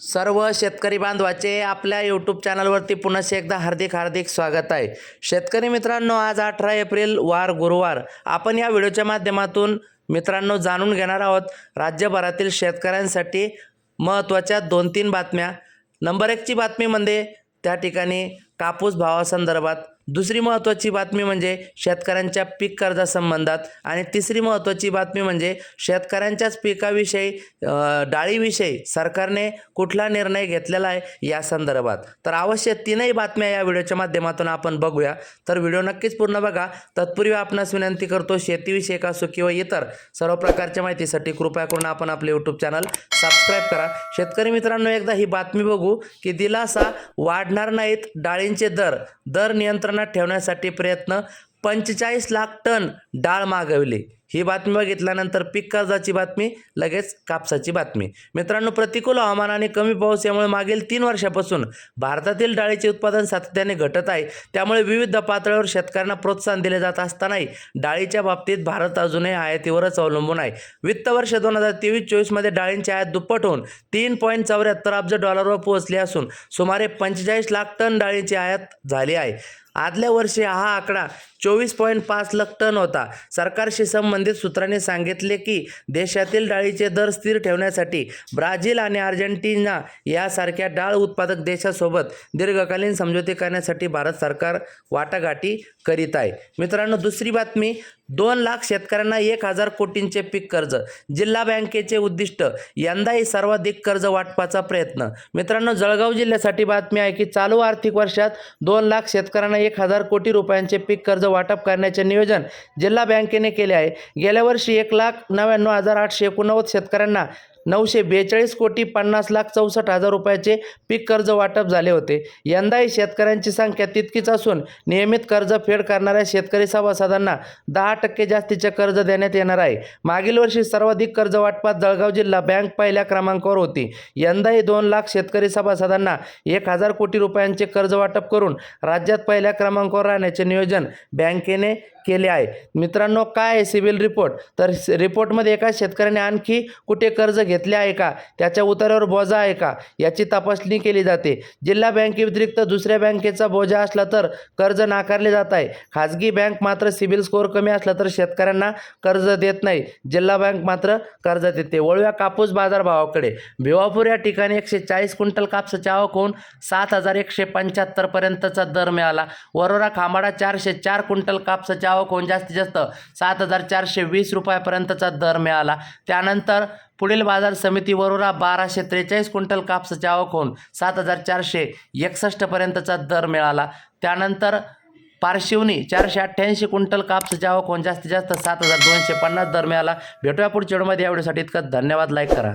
सर्व शेतकरी बांधवाचे आपल्या यूट्यूब चॅनलवरती पुन्हा एकदा हार्दिक हार्दिक स्वागत आहे. शेतकरी मित्रांनो आज अठरा एप्रिल वार गुरुवार. आपण या व्हिडिओच्या माध्यमातून मित्रांनो जाणून घेणार आहोत राज्यभरातील शेतकऱ्यांसाठी महत्त्वाच्या दोन तीन बातम्या. नंबर एकची बातमी म्हणजे त्या ठिकाणी कापूस भावासंदर्भात दुसरी महत्त्वाची बातमी म्हणजे शेतकऱ्यांच्या पीक कर्जासंबंधात आणि तिसरी महत्त्वाची बातमी म्हणजे शेतकऱ्यांच्याच पिकाविषयी डाळीविषयी सरकारने कुठला निर्णय घेतलेला आहे या संदर्भात. तर अवश्य तीनही बातम्या या व्हिडिओच्या माध्यमातून आपण बघूया. तर व्हिडिओ नक्कीच पूर्ण बघा. तत्पूर्वी आपणास विनंती करतो शेतीविषयक असो किंवा इतर सर्व प्रकारच्या माहितीसाठी कृपया करून आपण आपले यूट्यूब चॅनल सबस्क्राईब करा. शेतकरी मित्रांनो एकदा ही बातमी बघू की दिलासा वाढणार नाहीत डाळींचे दर दर नियंत्रण नियंत्रणात ठेवण्यासाठी प्रयत्न पंचेचाळीस लाख टन डाळ मागवली. ही बातमी बघितल्यानंतर पीक कर्जाची बातमी लगेच कापसाची बातमी. मित्रांनो प्रतिकूल हवामान आणि कमी पाऊस यामुळे मागील तीन वर्षापासून भारतातील डाळीचे उत्पादन सातत्याने घटत आहे. त्यामुळे विविध पातळीवर शेतकऱ्यांना प्रोत्साहन दिले जात असतानाही डाळीच्या बाबतीत भारत अजूनही आयातीवरच अवलंबून आहे. वित्त वर्ष दोन हजार तेवीस चोवीसमध्ये डाळींची आयात दुप्पट होऊन तीन पॉईंट चौऱ्याहत्तर अब्ज डॉलरवर पोहोचली असून सुमारे पंचेचाळीस लाख टन डाळींची आयात झाली आहे. आदल्या वर्षी हा आकडा चोवीस पॉईंट पाच लाख टन होता. सरकारशी संबंधित सूत्रांनी सांगितले की देशातील डाळीचे दर स्थिर ठेवण्यासाठी ब्राझील आणि अर्जेंटिना यासारख्या डाळ उत्पादक देशासोबत दीर्घकालीन समझोते करण्यासाठी भारत सरकार वाटाघाटी करीत आहे. मित्रांनो दुसरी बातमी दोन लाख शेतकऱ्यांना एक हजार कोटींचे पीक कर्ज जिल्हा बँकेचे उद्दिष्ट यंदाही सर्वाधिक कर्ज वाटपाचा प्रयत्न. मित्रांनो जळगाव जिल्ह्यासाठी बातमी आहे की चालू आर्थिक वर्षात दोन लाख शेतकऱ्यांना एक हजार कोटी रुपयांचे पीक कर्ज वाटप करण्याचे नियोजन जिल्हा बँकेने केले आहे. गेल्या वर्षी एक लाख नव्याण्णव हजार आठशे एकोणनव्वद शेतकऱ्यांना नऊशे बेचाळीस कोटी पन्नास लाख चौसष्ट हजार रुपयाचे पीक कर्ज वाटप झाले होते. यंदाही शेतकऱ्यांची संख्या तितकीच असून नियमित कर्ज फेड करणाऱ्या शेतकरी सभासदांना दहा टक्के जास्तीचे कर्ज देण्यात येणार आहे. मागील वर्षी सर्वाधिक कर्ज वाटपात जळगाव जिल्हा बँक पहिल्या क्रमांकावर होती. यंदाही दोन लाख शेतकरी सभासदांना एक हजार कोटी रुपयांचे कर्ज वाटप करून राज्यात पहिल्या क्रमांकावर राहण्याचे नियोजन बँकेने केले आहे. मित्रांनो काय आहे सिबिल रिपोर्ट? तर रिपोर्टमध्ये एका शेतकऱ्याने आणखी कुठे कर्ज घेतले आहे का? त्याच्या उतारावर बोजा आहे का? याची तपासणी केली जाते. जिल्हा बँकेव्यतिरिक्त दुसऱ्या बँकेचा बोजा असला तर कर्ज नाकारले जात आहे. खाजगी बँक मात्र सिबिल स्कोअर कमी असला तर शेतकऱ्यांना कर्ज देत नाही. जिल्हा बँक मात्र कर्ज देते. वळूया कापूस बाजारभावाकडे. भिवापूर या ठिकाणी एकशे चाळीस क्विंटल कापसाची आवक होऊन सात हजार एकशे पंच्याहत्तरपर्यंतचा दर मिळाला. वरोरा खांबाडा चारशे चार क्विंटल कापसाची होऊन जास्तीत जास्त सात हजार चारशे वीस रुपयापर्यंतचा दर मिळाला. त्यानंतर पुढील बाजार समिती वरोरा बाराशे त्रेचाळीस क्विंटल कापसाची आवक होऊन सात हजार चारशे एकसष्टपर्यंतचा दर मिळाला. त्यानंतर पारशिवनी चारशे अठ्ठ्याऐंशी क्विंटल कापसाची आवक होऊन जास्तीत जास्त सात हजार दोनशे पन्नास दर मिळाला. भेटूया पुढच्या व्हिडिओमध्ये. या व्हिडिओसाठी इतकं धन्यवाद. लाईक करा.